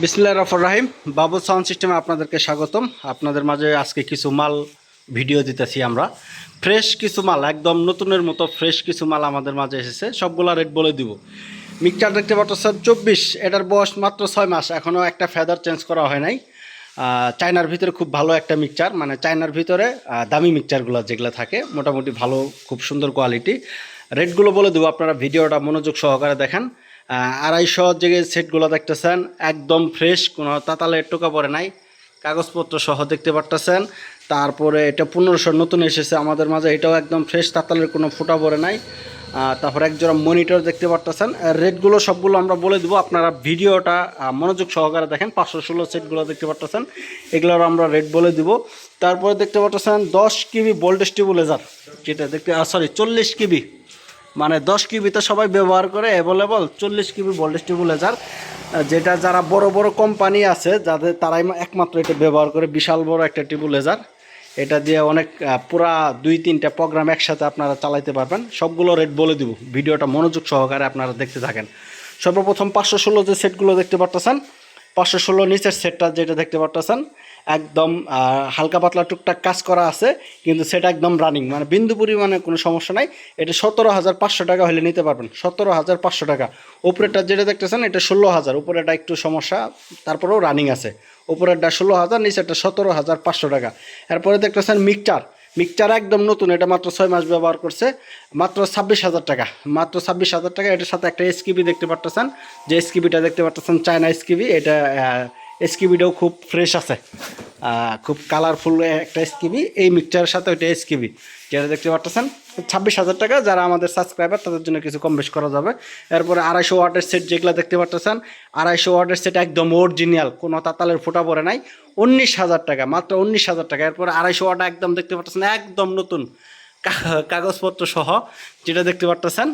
বিসমিল্লাহ রফর রাহিম। বাবু সাউন্ড সিস্টেমে আপনাদেরকে স্বাগতম। আপনাদের মাঝে আজকে কিছু মাল ভিডিও দিতেছি আমরা। ফ্রেশ কিছু মাল, একদম নতুনের মতো ফ্রেশ কিছু মাল আমাদের মাঝে এসেছে। সবগুলা রেট বলে দিব। মিক্সচার দেখতে পাচ্ছেন চব্বিশ, এটার বয়স মাত্র ছয় মাস। এখনও একটা ফেদার চেঞ্জ করা হয় নাই। চায়নার ভিতরে খুব ভালো একটা মিক্সচার মানে চায়নার ভিতরে দামি মিক্সচারগুলো যেগুলো থাকে, মোটামুটি ভালো, খুব সুন্দর কোয়ালিটি রেটগুলো বলে দেবো, আপনারা ভিডিওটা মনোযোগ সহকারে দেখেন। আড়াইশো যে সেটগুলো দেখতেছেন, একদম ফ্রেশ কোনো তাতালের টোকা পরে নাই। কাগজপত্র সহ দেখতে পারতেছেন। তারপরে এটা পনেরোশো নতুন এসেছে আমাদের মাঝে, এটাও একদম ফ্রেশ তাতালের কোনো ফোটা পরে নাই। তারপর একজোড়া মনিটর দেখতে পারতেছেন। রেটগুলো সবগুলো আমরা বলে দেবো, আপনারা ভিডিওটা মনোযোগ সহকারে দেখেন, পাঁচশো ষোলো সেটগুলো দেখতে পারতেছেন। এগুলোর আমরা রেট বলে দিব। তারপরে দেখতে পারতেছেন দশ কিবি ভোল্টেজ টিবুলেজার যেটা দেখতে সরি চল্লিশ কিবি। মানে দশ কিবিতে সবাই ব্যবহার করে অ্যাভেলেবল চল্লিশ কিবি ভোল্টেজ টিবুলেজার যেটা যারা বড় বড় কোম্পানি আছে, যাদের তারাই একমাত্র এটা ব্যবহার করে, বিশাল বড় একটা টিবুলেজার এটা দিয়ে অনেক পুরা দুই তিনটা প্রোগ্রাম একসাথে আপনারা চালাইতে পারবেন। সবগুলো রেট বলে দিব। ভিডিওটা মনোযোগ সহকারে আপনারা দেখতে থাকেন। সর্বপ্রথম পাঁচশো ষোলো যে সেটগুলো দেখতে পারতেছেন, পাঁচশো ষোলো নিচের সেটটা যেটা দেখতে পারতেছেন একদম হালকা পাতলা টুকটাক কাজ করা আছে, কিন্তু সেটা একদম রানিং মানে বিন্দু পরিমাণে কোনো সমস্যা নাই। এটা সতেরো হাজার পাঁচশো টাকা হলে নিতে পারবেন। সতেরো হাজার পাঁচশো টাকা। উপরেরটা যেটা দেখতেছেন, এটা ষোলো হাজার। উপরেটা একটু সমস্যা, তারপরেও রানিং আছে। উপরেরটা ষোলো হাজার, নিচেরটা সতেরো হাজার পাঁচশো টাকা। এরপরে দেখতেছেন মিক্সচার। মিক্সচার একদম নতুন, এটা মাত্র ছয় মাস ব্যবহার করছে। মাত্র ছাব্বিশ হাজার টাকা। মাত্র ছাব্বিশ হাজার টাকা। এটার সাথে একটা এসকিবি দেখতে পারতেছেন। যে এসকিবিটা দেখতে পারতেছেন চায়না এসকিবি এটা এসকিবিটাও খুব ফ্রেশ আছে। খুব কালারফুল একটা এসকিবি। এই মিক্সচারের সাথে ওইটা এসকিবি। যেটা দেখতে পারতেছেন, ছাব্বিশ হাজার টাকা যারা আমাদের সাবস্ক্রাইবার তাদের জন্য কিছু কম বেশ করা যাবে। এরপরে আড়াইশো ওয়াটের সেট যেগুলো দেখতে পারতেছেন, আড়াইশো ওয়াটের সেট একদম অরিজিনাল কোনো তাতালের ফোটা পড়ে নাই। উনিশ হাজার টাকা, মাত্র উনিশ হাজার টাকা। এরপরে আড়াইশো ওয়াট একদম দেখতে পারতেছেন, একদম নতুন কাগজপত্র সহ, যেটা দেখতে পারতেছেন,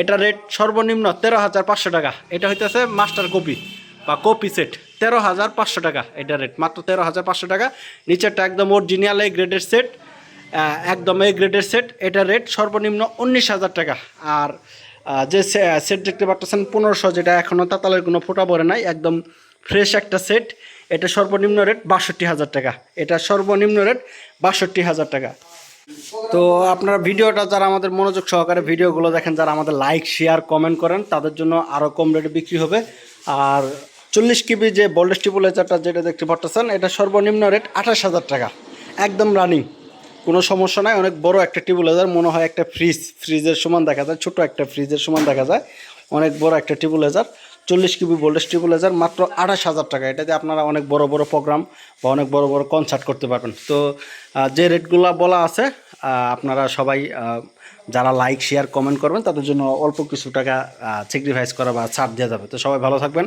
এটা রেট সর্বনিম্ন তেরো হাজার পাঁচশো টাকা। এটা হইতেছে মাস্টার কপি বা কপি সেট তেরো হাজার পাঁচশো টাকা এটা রেট মাত্র তেরো হাজার পাঁচশো টাকা। নিচেরটা একদম অরিজিনাল এই গ্রেডের সেট একদম এই গ্রেডের সেট এটা রেট সর্বনিম্ন উনিশ হাজার টাকা। আর যে সেট দেখতে পাচ্ছেন পনেরোশো, যেটা এখনও তাতালের কোনো ফোটা পড়ে নাই, একদম ফ্রেশ একটা সেট এটা সর্বনিম্ন রেট বাষট্টি হাজার টাকা। এটা সর্বনিম্ন রেট বাষট্টি হাজার টাকা। তো আপনারা ভিডিওটা যারা আমাদের মনোযোগ সহকারে ভিডিওগুলো দেখেন, যারা আমাদের লাইক শেয়ার কমেন্ট করেন, তাদের জন্য আরও কম রেটে বিক্রি হবে। আর চল্লিশ কিবি যে বোল্ডেস টিপুলেচারটা যেটা দেখতে পাচ্ছেন এটা সর্বনিম্ন রেট আঠাশ হাজার টাকা। একদম রানিং কোনো সমস্যা নাই, অনেক বড় একটা টিবুলেজার মনে হয় একটা ফ্রিজ ফ্রিজের সমান দেখা যায় ছোট একটা ফ্রিজের সমান দেখা যায়, অনেক বড় একটা টিবুলেজার চল্লিশ কিবি ভোল্টেজ টিবুলেজার মাত্র আঠাশ হাজার টাকা। এটাতে আপনারা অনেক বড় বড় প্রোগ্রাম বা অনেক বড় বড় কনসার্ট করতে পারবেন। তো যে রেটগুলো বলা আছে আপনারা সবাই যারা লাইক শেয়ার কমেন্ট করবেন, তাদের জন্য অল্প কিছু টাকা স্যাক্রিফাইস করা বা ছাড় দেওয়া যাবে। তো সবাই ভালো থাকবেন।